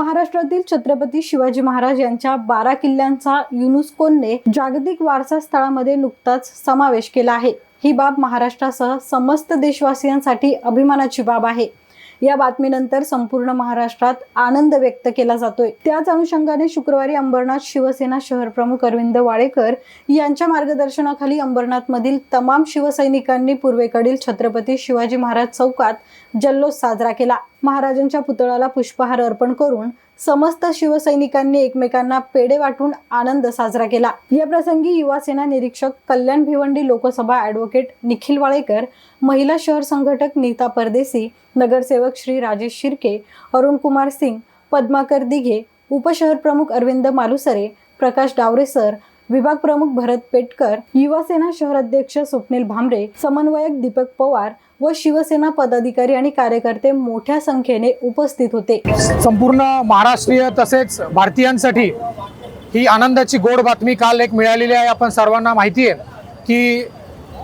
महाराष्ट्रातील छत्रपती शिवाजी महाराज यांच्या बारा किल्ल्यांचा युनेस्कोने जागतिक वारसा स्थळामध्ये नुकताच समावेश केला आहे. ही बाब महाराष्ट्रासह समस्त देशवासियांसाठी अभिमानाची बाब आहे. या बातमीनंतर संपूर्ण महाराष्ट्रात आनंद व्यक्त केला जातोय. त्याच अनुषंगाने शुक्रवारी अंबरनाथ शिवसेना शहर प्रमुख अरविंद वाळेकर यांच्या मार्गदर्शनाखाली अंबरनाथमधील तमाम शिवसैनिकांनी पूर्वेकडील छत्रपती शिवाजी महाराज चौकात जल्लोष साजरा केला. महाराजांच्या पुतळ्याला पुष्पहार अर्पण करून समस्त शिवसैनिकांनी एकमेकांना पेढे वाटून आनंद साजरा केला. या प्रसंगी युवा सेना निरीक्षक कल्याण भिवंडी लोकसभा ॲडव्होकेट निखिल वाळेकर महिला शहर संघटक नीता परदेसी नगरसेवक श्री राजेश शिर्के अरुण कुमार सिंग पद्माकर दिघे उपशहर प्रमुख अरविंद मालुसरे प्रकाश डावरे सर विभाग प्रमुख भरत पेटकर युवा सेना शहर अध्यक्ष स्वप्नील भामरे समन्वयक दीपक पवार व शिवसेना पदाधिकारी आणि कार्यकर्ते मोठ्या संख्येने उपस्थित होते. संपूर्ण महाराष्ट्रीय तसेच भारतीयांसाठी ही आनंदाची गोड बातमी काल एक मिळालेली आहे. आपण सर्वांना माहिती आहे की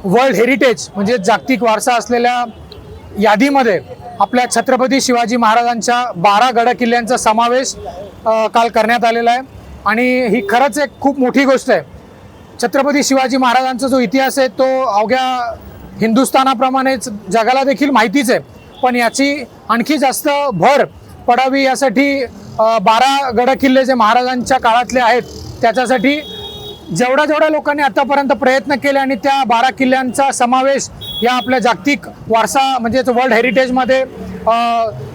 वर्ल्ड हेरिटेज म्हणजे जागतिक वारसा असलेल्या यादीमध्ये आपल्या छत्रपती शिवाजी महाराजांच्या बारा गड किल्ल्यांचा समावेश काल करण्यात आलेला आहे. आणि ही खरंच एक खूप मोठी गोष्ट आहे. छत्रपती शिवाजी महाराजांचा जो इतिहास आहे तो अवघ्या हिंदुस्थानाप्रमाणेच जगाला देखील माहितीच आहे. पण याची आणखी जास्त भर पडावी यासाठी बारा गड किल्ले जे महाराजांच्या काळातले आहेत त्याच्यासाठी जेवढ्या जेवढ्या लोकांनी आतापर्यंत प्रयत्न केले आणि त्या बारा किल्ल्यांचा समावेश या आपल्या जागतिक वारसा म्हणजेच वर्ल्ड हेरिटेजमध्ये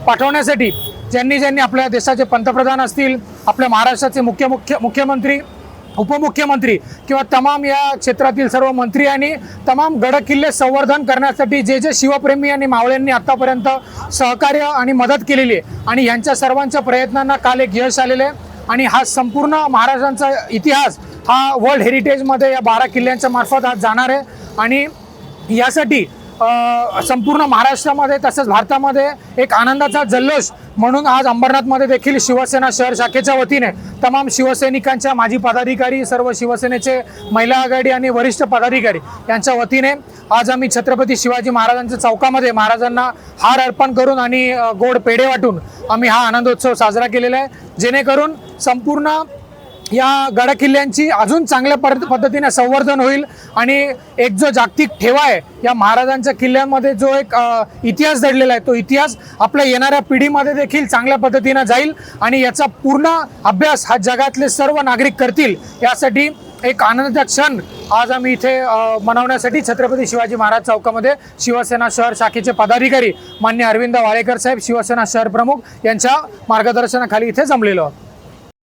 पाठवण्यासाठी ज्यांनी ज्यांनी आपल्या देशाचे पंतप्रधान असतील आपल्या महाराष्ट्राचे मुख्य मुख्य मुख्यमंत्री उपमुख्यमंत्री किंवा तमाम या क्षेत्रातील सर्व मंत्री आणि तमाम गड किल्ले संवर्धन करण्यासाठी जे जे शिवप्रेमी आणि मावळ्यांनी आतापर्यंत सहकार्य आणि मदत केलेली आहे आणि यांच्या सर्वांच्या प्रयत्नांना काल एक यश आलेलं आहे. आणि हा संपूर्ण महाराष्ट्रांचा इतिहास हा वर्ल्ड हेरिटेजमध्ये या बारा किल्ल्यांच्या मार्फत आज जाणार आहे. आणि यासाठी संपूर्ण महाराष्ट्रामध्ये तसंच भारतामध्ये एक आनंदाचा जल्लोष म्हणून आज अंबरनाथमध्ये देखील शिवसेना शहर शाखेच्या वतीने तमाम शिवसैनिकांच्या माजी पदाधिकारी सर्व शिवसेनेचे महिला आघाडी आणि वरिष्ठ पदाधिकारी यांच्या वतीने आज आम्ही छत्रपती शिवाजी महाराजांच्या चौकामध्ये महाराजांना हार अर्पण करून आणि गोड पेढे वाटून आम्ही हा आनंदोत्सव साजरा केलेला आहे. जेणेकरून संपूर्ण या गडकिल्ल्यांची अजून चांगल्या पद पद्धतीने संवर्धन होईल आणि एक जो जागतिक ठेवा आहे या महाराजांच्या किल्ल्यांमध्ये जो एक इतिहास दडलेला आहे तो इतिहास आपल्या येणाऱ्या पिढीमध्ये देखील चांगल्या पद्धतीनं जाईल आणि याचा पूर्ण अभ्यास हा जगातले सर्व नागरिक करतील यासाठी एक आनंदाचा क्षण आज आम्ही इथे मनवण्यासाठी छत्रपती शिवाजी महाराज चौकामध्ये शिवसेना शहर शाखेचे पदाधिकारी मान्य अरविंद वाळेकर साहेब शिवसेना शहर प्रमुख यांच्या मार्गदर्शनाखाली इथे जमलेलो आहोत.